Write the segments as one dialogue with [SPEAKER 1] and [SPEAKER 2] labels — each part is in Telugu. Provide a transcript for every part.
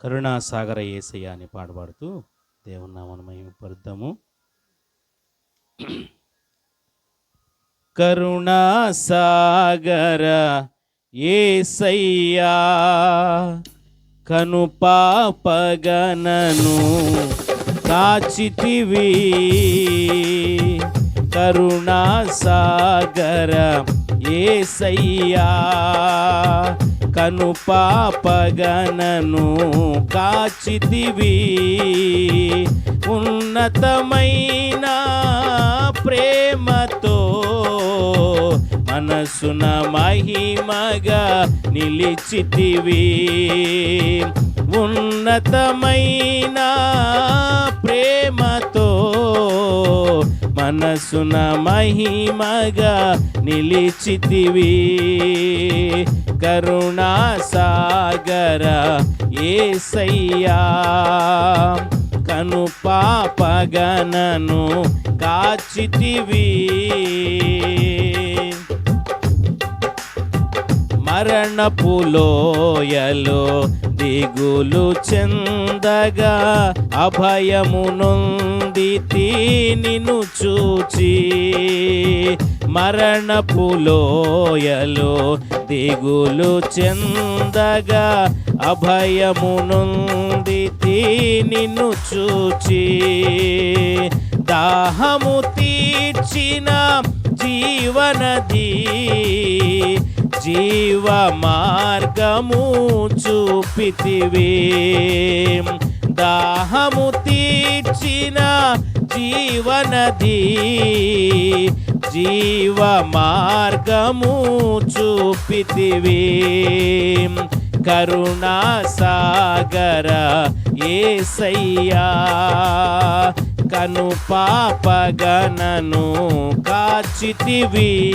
[SPEAKER 1] కరుణాసాగర ఏసయ్య అని పాడబడుతూ దేవున్నామను మహిమపరుద్దాము కరుణాసాగర ఏసయ్యా కను పాపగనను కాచితివి కరుణాసాగర ఏసయ్యా కను పాపగనను కాచితివి. ఉన్నతమైన ప్రేమతో మనసున మహిమగా నిలిచితివి. ఉన్నతమైన ప్రేమతో మనసున మహిమగా నిలిచితివి. కరుణాసాగర ఏసయ్యా. కను పాపగనను కాచితివీ. మరణపులోయలో దిగులు చెందగా అభయము నొందితి నిన్ను చూచి మరణపులోయలో దిగులు చెందగా అభయము నొందితి నిన్ను చూచి దాహము తీర్చిన జీవనది జీవ మార్గము చూపితివి. దాహము తీర్చిన జీవనది. జీవ మార్గము చూపితివి. కరుణాసాగర ఏసయ్యా. కను పాపగనను కాచితివి.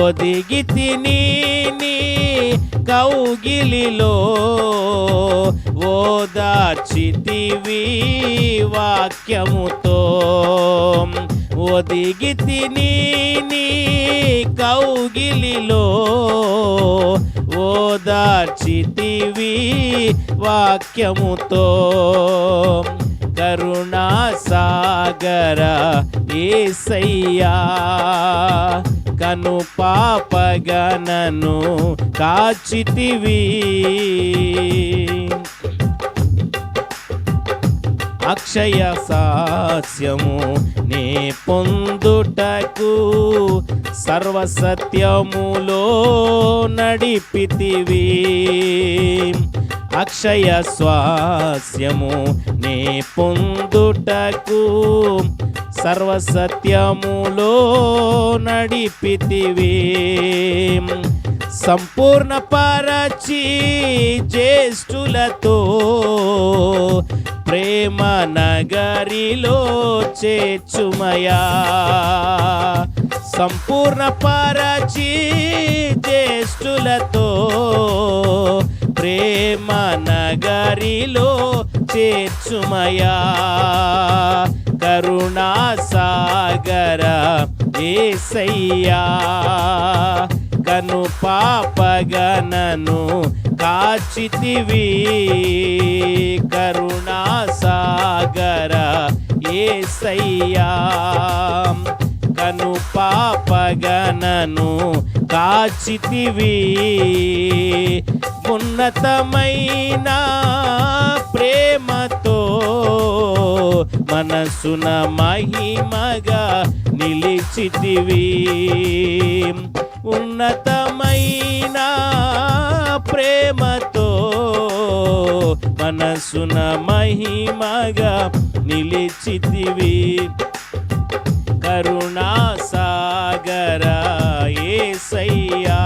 [SPEAKER 1] ఒదిగి తిని నీ కౌగిలిలో ఓదాచితివి వాక్యముతో. ఒదిగి తిని నీ కౌగిలిలో ఓదాచితివి వాక్యముతో. కరుణాసాగర ఏసయ్యా కను పాపగనను కాచితివి. అక్షయ సాస్యము నే పొందుటకు సర్వసత్యములో నడిపితివి. అక్షయ స్వాస్యము నే పొందుటకు సర్వసత్యములో నడిపితివి. సంపూర్ణ పరచి జ్యేష్ఠులతో ప్రేమ నగరిలో చేచుమయా సంపూర్ణ పరచి జ్యేష్ఠులతో ప్రేమ నగరిలో చేర్చుమయా. కరుణా సాగర ఏసయ్యా. కను పాపగనను కాచితివి. కరుణా సాగర ఏసయ్యా. కను పాపగనను కాచితివి. ఉన్నతమైన ప్రేమతో మనసున మహిమగా నిలిచితివి. ఉన్నతమైన ప్రేమతో మనసున మహిమగా నిలిచితివి. కరుణాసాగర ఏసయ్యా.